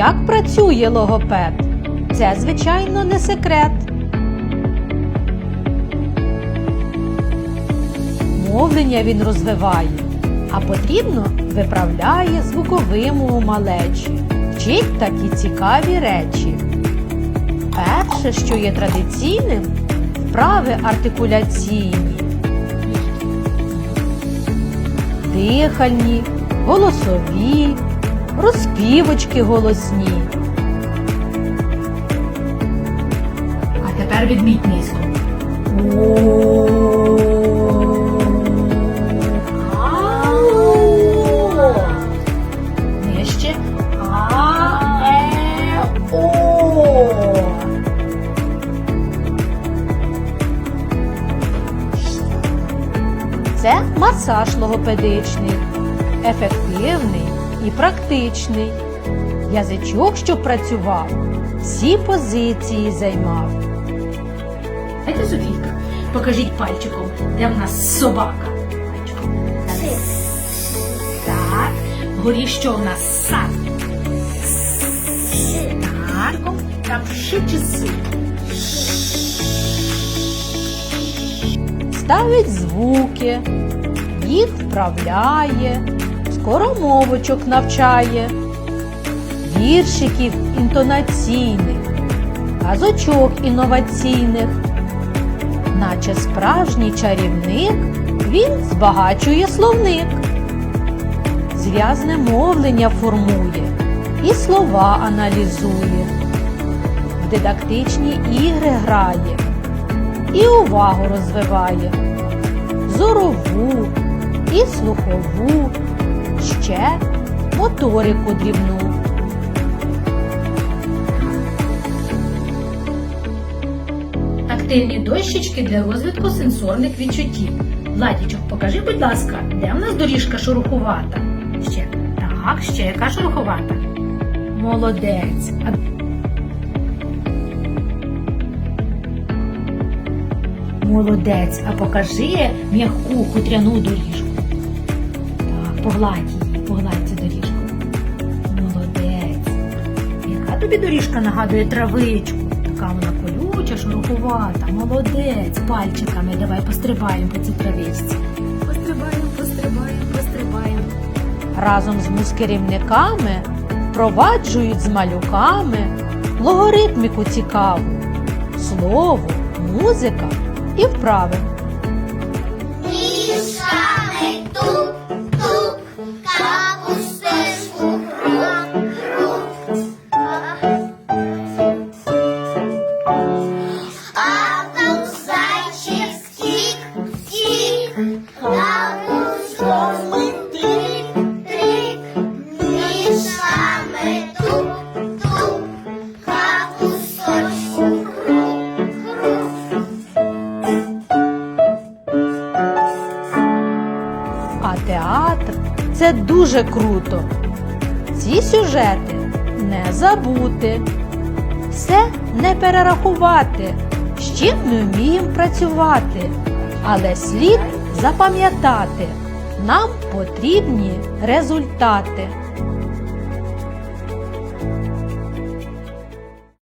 як працює логопед? Це, звичайно, не секрет. Мовлення він розвиває, а потрібно виправляє звуковиму малечі, вчить такі цікаві речі. Перше, що є традиційним, вправи артикуляційні, дихальні, голосові, розпівочки голосні. А тепер відміть низько. Нижче. А, е, о. Це масаж логопедичний, ефективний і практичний. Язичок, що працював, всі позиції займав. Знаєте, Софійка, покажіть пальчиком, де в нас собака. Пальчиком. Так. Вгорі що в нас сад? Так. Там ши чи си? ставить звуки, їх вправляє, скоромовочок навчає, віршиків інтонаційних, казочок інноваційних. Наче справжній чарівник, він збагачує словник, зв'язне мовлення формує і слова аналізує, в дидактичні ігри грає і увагу розвиває, зорову і слухову, ще моторику дрібну. Тактильні дощечки для розвитку сенсорних відчуттів. Владічок, покажи, будь ласка, де в нас доріжка шурухувата? Ще. Так, ще яка шурухувата? Молодець. Молодець, а покажи м'яку хутряну доріжку. Погладь погладь цю доріжку. Молодець. Яка тобі доріжка нагадує травичку? Така вона колюча, шурухувата. Молодець. Пальчиками давай пострибаємо по цій травичці. Пострибаємо, пострибаємо, пострибаємо. Разом з мускерівниками впроваджують з малюками логоритміку цікаву, слово, музика і вправи. Театр. Це дуже круто. Ці сюжети не забути, все не перерахувати, з чим ми вміємо працювати, але слід запам'ятати, нам потрібні результати.